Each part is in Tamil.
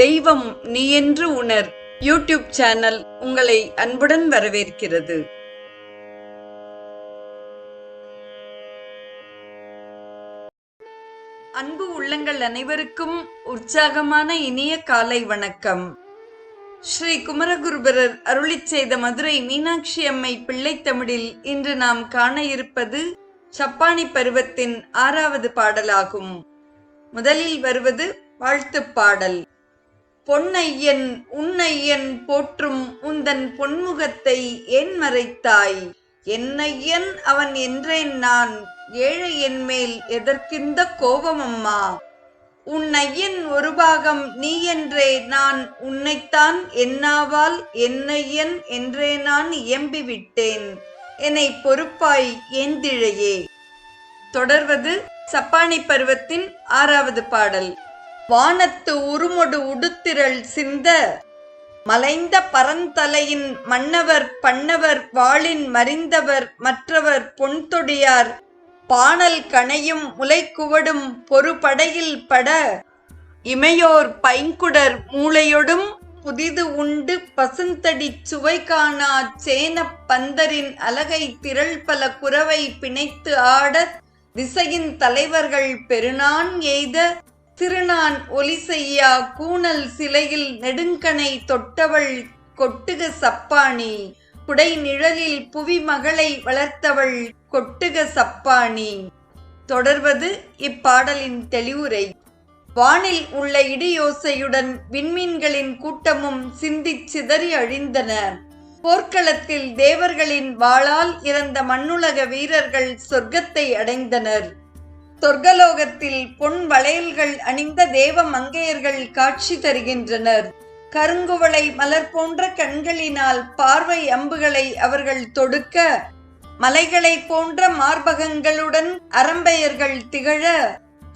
தெய்வம் நீ என்று உணர். யூடியூப் சேனல் உங்களை அன்புடன் வரவேற்கிறது. அன்பு உள்ளங்கள் அனைவருக்கும் உற்சாகமான இனிய காலை வணக்கம். ஸ்ரீ குமரகுருபரர் அருளிச் செய்த மதுரை மீனாட்சி அம்மை பிள்ளைத்தமிழில் இன்று நாம் காண இருப்பது சப்பானி பருவத்தின் ஆறாவது பாடலாகும். முதலில் வருவது வாழ்த்துப் பாடல். பொன்னையன் உன்னையன் போற்றும் உந்தன் பொன்முகத்தை ஏன் மறைத்தாய்? என்னையன் அவன் என்றேன் நான் ஏழை என் மேல் எதற்கிந்த கோபமம்மா உன் ஐயன் ஒரு பாகம் நீ என்றே நான் உன்னைத்தான் என்னாவால் என்னையன் என்றே நான் இயம்பிவிட்டேன். என்னை பொறுப்பாய் ஏந்திழையே. தொடர்வது சப்பானி பருவத்தின் ஆறாவது பாடல். வானத்து உருமொடு உடுத்திரள் சிந்த மலைந்த பரந்தலையின் மன்னவர் பண்ணவர் வாளின் மறிந்தவர் மற்றவர் பொன்தொடியார். பாணல் கணையும் முலைக்குவடும் பொறுபடையில் பட இமையோர் பைங்குடர் மூளையொடும் புதிது உண்டு பசுந்தடி சுவை காணா சேனப் பந்தரின் அலகை திரள் பல குரவை பிணைத்து ஆட திசையின் தலைவர்கள் பெருநான் எய்த திருநான் ஒலி செய்யா கூணல் சிலையில் நெடுங்கனை தொட்டவள் கொட்டுக சப்பாணி குடை நிழலில் புவி மகளை வளர்த்தவள் கொட்டுக சப்பாணி தொடர்வது இப்பாடலின் தெளிவுரை. வானில் உள்ள இடியோசையுடன் விண்மீன்களின் கூட்டமும் சிந்திச் சிதறி அழிந்தன. போர்க்களத்தில் தேவர்களின் வாளால் இறந்த மண்ணுலக வீரர்கள் சொர்க்கத்தை அடைந்தனர். சொர்க்கலோகத்தில் பொன் வளையல்கள் அணிந்த தேவ மங்கையர்கள் காட்சி தருகின்றனர். கருங்குவளை மலர் போன்ற கண்களினால் பார்வை அம்புகளை அவர்கள் தொடுக்க மலைகளை போன்ற மார்பகங்களுடன் அரம்பையர்கள் திகழ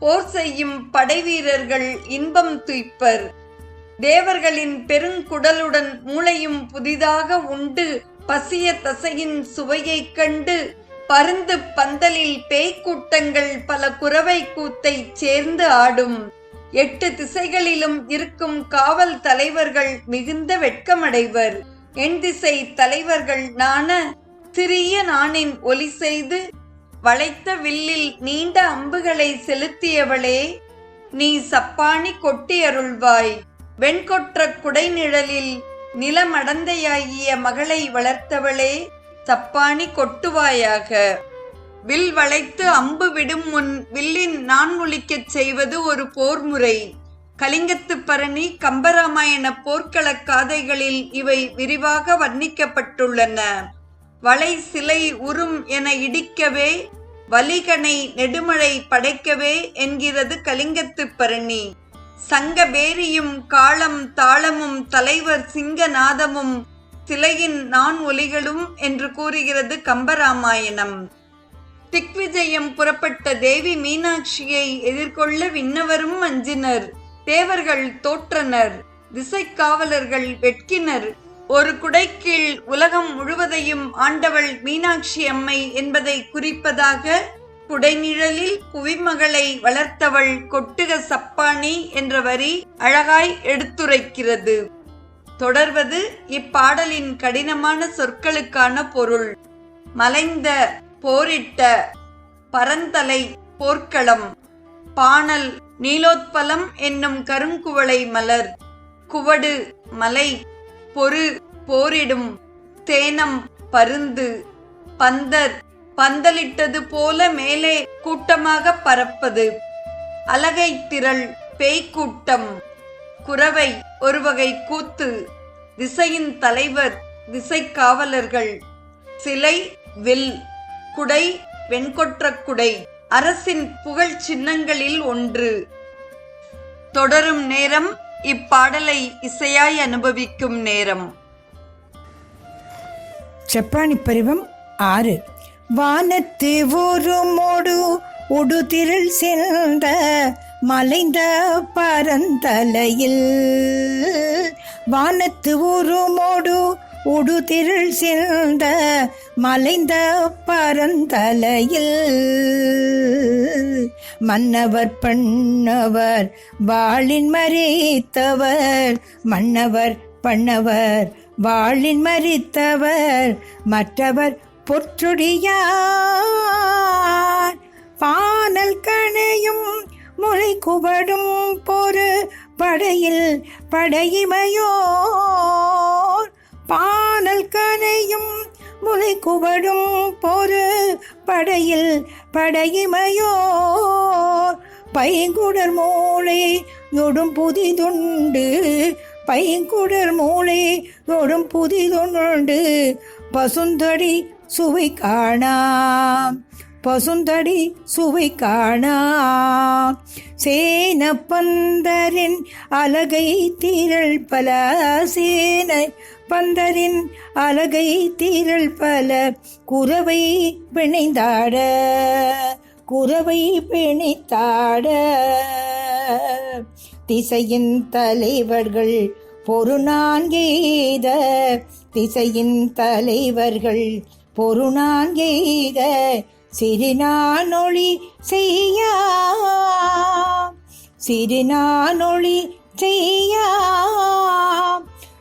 போர் செய்யும் படைவீரர்கள் இன்பம் துய்ப்பர். தேவர்களின் பெருங்குடலுடன் மூளையும் புதிதாக உண்டு பசிய தசையின் சுவையைக் கண்டு பருந்து பந்தலில் பேய்க்கூட்டங்கள் பல குறவை கூத்தை சேர்ந்து ஆடும். எட்டு திசைகளிலும் இருக்கும் காவல் தலைவர்கள் மிகுந்த வெட்கமடைவர். எண் திசை தலைவர்கள் நாண சிறிய நாணின் ஒலி செய்து வளைத்த வில்லில் நீண்ட அம்புகளை செலுத்தியவளே நீ சப்பாணி கொட்டி அருள்வாய். வெண்கொற்ற குடைநிழலில் நிலமடந்தையாகிய மகளை வளர்த்தவளே சப்பாணி கொட்டுவாயாக. வில் வளைத்து அம்பு விடும் முன் வில்லின் நான் ஒழிக்கச் செய்வது ஒரு போர்முறை. கலிங்கத்து பரணி கம்பராமாயண போர்க்களக் காதைகளில் இவை விரிவாக வர்ணிக்கப்பட்டுள்ளன. வளை சிலை உறும் என இடிக்கவே வலிகனை நெடுமழை படைக்கவே என்கிறது கலிங்கத்து பரணி. சங்க பேரியும் காளம் தாளமும் தலைவர் சிங்கநாதமும் சிலையின் நான் ஒலிகளும் என்று கூறுகிறது கம்பராமாயணம். திக்விஜயம் புறப்பட்ட தேவி மீனாட்சியை எதிர்கொள்ள விண்ணவரும் அஞ்சினர் தேவர்கள் தோற்றனர் திசைக்காவலர்கள் வெட்கினர். ஒரு குடைக்கீழ் உலகம் முழுவதையும் ஆண்டவள் மீனாட்சி அம்மை என்பதை குறிப்பதாக குடைநிழலில் குவிமகளை வளர்த்தவள் கொட்டுக சப்பானி என்ற வரி அழகாய் எடுத்துரைக்கிறது. தொடர்வது இப்பாடலின் கடினமான சொற்களுக்கான பொருள். மலைந்த போரிட்ட பரந்தலை போர்க்களம். பாணல் நீலோத்பலம் என்னும் கருங்குவளை மலர். குவடு மலை பொறு போரிடும். தேனம் பருந்து பந்தர் பந்தலிட்டது போல மேலே கூட்டமாக பறப்பது அலகை திரள் பேய்க்கூட்டம். குறவை ஒருவகை கூத்து. திசையின் தலைவர் திசைக்காவலர்கள். சிலை வில் குடை வெண்கொற்ற குடை. அரசின் புகழ் சின்னங்களில் ஒன்று. தொடரும் நேரம் இப்பாடலை இசையாய் அனுபவிக்கும் நேரம். செப்பானி பருவம் ஆறு. வானத்து ஒரு மோடு உடுதிரள் சென்ற மலைந்த பரந்தலையில் வானத்து ஒரு மோடு உடுதிருள் சிறந்த மலைந்த பரந்தலையில் மன்னவர் பண்ணவர் வாளின் மறித்தவர் மன்னவர் பண்ணவர் வாளின் மறித்தவர் மற்றவர் பொற்றுடியார். குவடும் குபடும் பொறு படையில் படையிமையோர். பானல் கனையும் முளை குவடும் பொறு படையில் படையிமையோர். பைங்குடர் மூளை யொடும் புதிதுண்டு பைங்குடர் மூளை யொடும் புதிதுண்டு பசுந்தடி சுவை காணாம். பசுந்தடி சுவை காணா. சேனப்பந்தரின் அலகை தீரள் பல. சேன பந்தரின் அலகை தீரல் பல. குறவை பிணைந்தாட. குறவை பிணைத்தாட. திசையின் தலைவர்கள் பொறு திசையின் தலைவர்கள் பொறு சிறுநானொளி செய்யா. சிறுநானொளி செய்யா.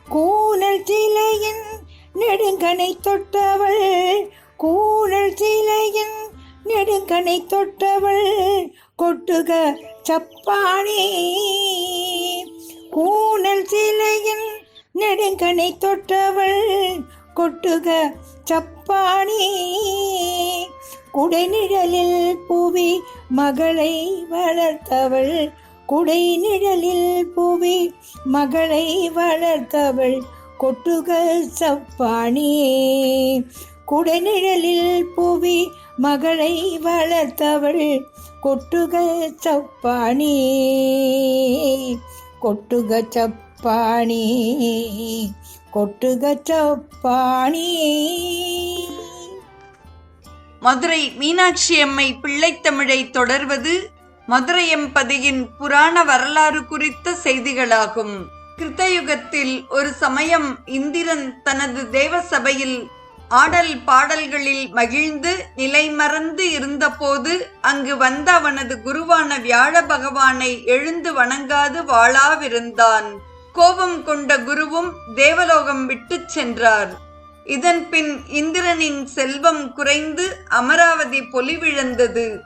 கூனல் சிலையின் நெடுங்கனை தொட்டவள். கூனல் சிலையின் நெடுங்கனை தொட்டவள். கொட்டுக சப்பானே. கூனல் சிலையின் நெடுங்கனை தொட்டவள். கொட்டுக சப்பானே. குடைநிழலில் புவி மகளை வளர்த்தவள். குடைநிழலில் புவி மகளை வளர்த்தவள். கொட்டுகள் சப்பானியே குடைநிழலில் புவி மகளை வளர்த்தவள். கொட்டுகள் சப்பானே. கொட்டுக சப்பானி. கொட்டுக சப்பானே. மதுரை மீனாட்சி அம்மை பிள்ளைத்தமிழை தொடர்வது மதுரையம்பதியின் புராண வரலாறு குறித்த செய்திகளாகும். கிருத்தயுகத்தில் ஒரு சமயம் இந்திரன் தனது தேவ சபையில் ஆடல் பாடல்களில் மகிழ்ந்து நிலை மறந்து இருந்தபோது அங்கு வந்த அவனது குருவான வியாழ பகவானை எழுந்து வணங்காது வாழாவிருந்தான். கோபம் கொண்ட குருவும் தேவலோகம் விட்டுச் சென்றார். இதன் பின் இந்திரனின் செல்வம் குறைந்து அமராவதி பொலிவிழந்தது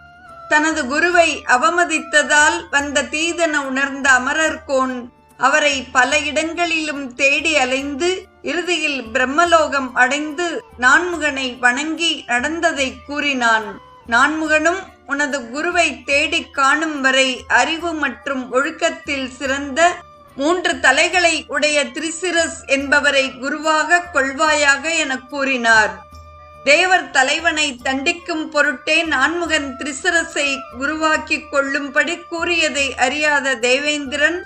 தனது குருவை அவமதித்ததால் வந்த தீதென உணர்ந்த அமரர்கோன் அவரை பல இடங்களிலும் தேடி அலைந்து இறுதியில் பிரம்மலோகம் அடைந்து நான்முகனை வணங்கி நடந்ததை கூறினான். நான்முகனும் உனது குருவை தேடிக் காணும் வரை அறிவு மற்றும் ஒழுக்கத்தில் சிறந்த மூன்று தலைகளை உடைய திரிசிரஸ் என்பவரை குருவாக கொள்வாயாக எனக் கூறினார். தேவர் தலைவனை தண்டிக்கும் பொருட்டே நான்முகன் திரிசரஸை குருவாக்கிக் கொள்ளும்படி கூறியதை அறியாத தேவேந்திரன்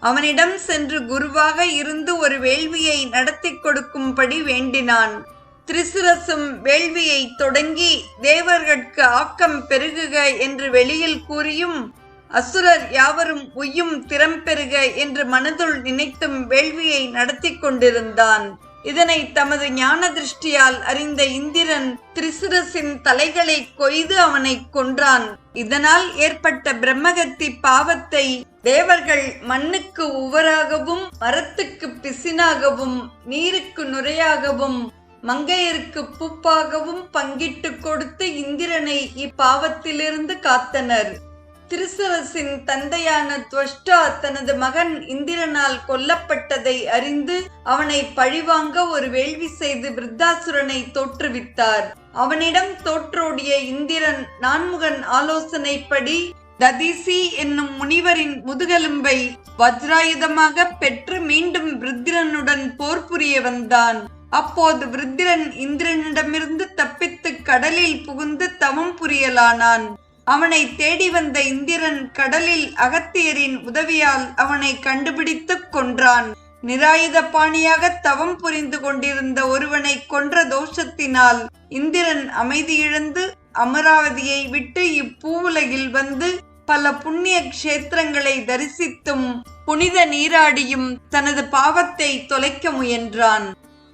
அவனிடம் சென்று குருவாக இருந்து ஒரு வேள்வியை நடத்தி கொடுக்கும்படி வேண்டினான். திரிசுரசும் வேள்வியை தொடங்கி தேவர்கட்கு ஆக்கம் பெருகுக என்று வெளியில் கூறியும் அசுரர் யாவரும் உய்யும் திறம் பெறுக என்று மனதுள் நினைத்தும் வேள்வியை நடத்தி கொண்டிருந்தான். இதனை தமது ஞான திருஷ்டியால் அறிந்த இந்திரன் திரிசுரசின் தலைகளை கொய்து அவனை கொன்றான். இதனால் ஏற்பட்ட பிரம்மகத்தி பாவத்தை தேவர்கள் மண்ணுக்கு உவராகவும் மரத்துக்கு பிசினாகவும் நீருக்கு நுரையாகவும் மங்கையருக்கு பூப்பாகவும் பங்கிட்டு கொடுத்து இந்திரனை இப்பாவத்திலிருந்து காத்தனர். திருசவசின் தந்தையான துவஷ்டா தனது மகன் இந்திரனால் கொல்லப்பட்டதை அறிந்து அவனை பழிவாங்க ஒரு வேள்வி செய்து விருத்தாசுரனை தோற்றுவித்தார். அவனிடம் தோற்றோடிய இந்திரன் நான்முகன் ஆலோசனைப்படி ததிசி என்னும் முனிவரின் முதுகெலும்பை வஜ்ராயுதமாக பெற்று மீண்டும் விருத்திரனுடன் போர் புரிய வந்தான். அப்போது விருத்திரன் இந்திரனிடமிருந்து தப்பித்து கடலில் புகுந்து தவம் புரியலானான். அவனை தேடி வந்த இந்திரன் கடலில் அகத்தியரின் உதவியால் அவனை கண்டுபிடித்துக் கொன்றான். நிராயுத பாணியாக தவம் புரிந்து கொண்டிருந்த ஒருவனை கொன்ற தோஷத்தினால் இந்திரன் அமைதியிழந்து அமராவதியை விட்டு இப்பூவுலகில் வந்து பல புண்ணிய க்ஷேத்திரங்களை தரிசித்தும் புனித நீராடியும் தனது பாவத்தை தொலைக்க முயன்றான்.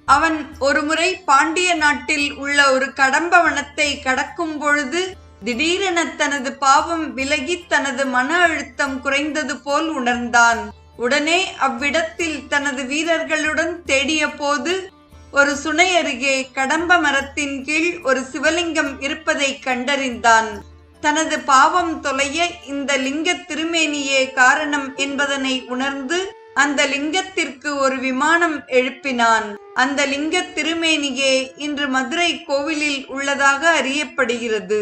அவன் ஒருமுறை பாண்டிய நாட்டில் உள்ள ஒரு கடம்ப வனத்தை கடக்கும் பொழுது திடீரென தனது பாவம் விலகி தனது மன அழுத்தம் குறைந்தது போல் உணர்ந்தான். உடனே அவ்விடத்தில் தனது வீரர்களுடன் தேடிய போது ஒரு சுனை அருகே கடம்ப மரத்தின் கீழ் ஒரு சிவலிங்கம் இருப்பதை கண்டறிந்தான். தனது பாவம் தொலைய இந்த லிங்க திருமேனியே காரணம் என்பதனை உணர்ந்து அந்த லிங்கத்திற்கு ஒரு விமானம் எழுப்பினான். அந்த லிங்க திருமேனியே இன்று மதுரை கோவிலில் உள்ளதாக அறியப்படுகிறது.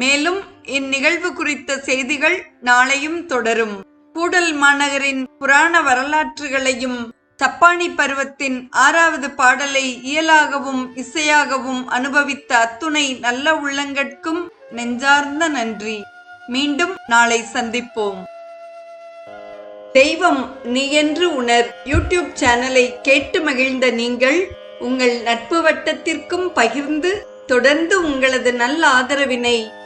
மேலும் இந்நிகழ்வு குறித்த செய்திகள் நாளையும் தொடரும். கூடல் மாநகரின் புராண வரலாற்றுகளையும் தப்பாணி பருவத்தின் ஆறாவது பாடலை இயலாகவும் இசையாகவும் அனுபவித்த அத்துணை நல்ல உள்ளங்கட்கும் நெஞ்சார்ந்த நன்றி. மீண்டும் நாளை சந்திப்போம். தெய்வம் நீ என்று உணர் யூடியூப் சேனலை கேட்டு மகிழ்ந்த நீங்கள் உங்கள் நட்பு வட்டத்திற்கும் பகிர்ந்து தொடர்ந்து உங்களது நல்ல ஆதரவினை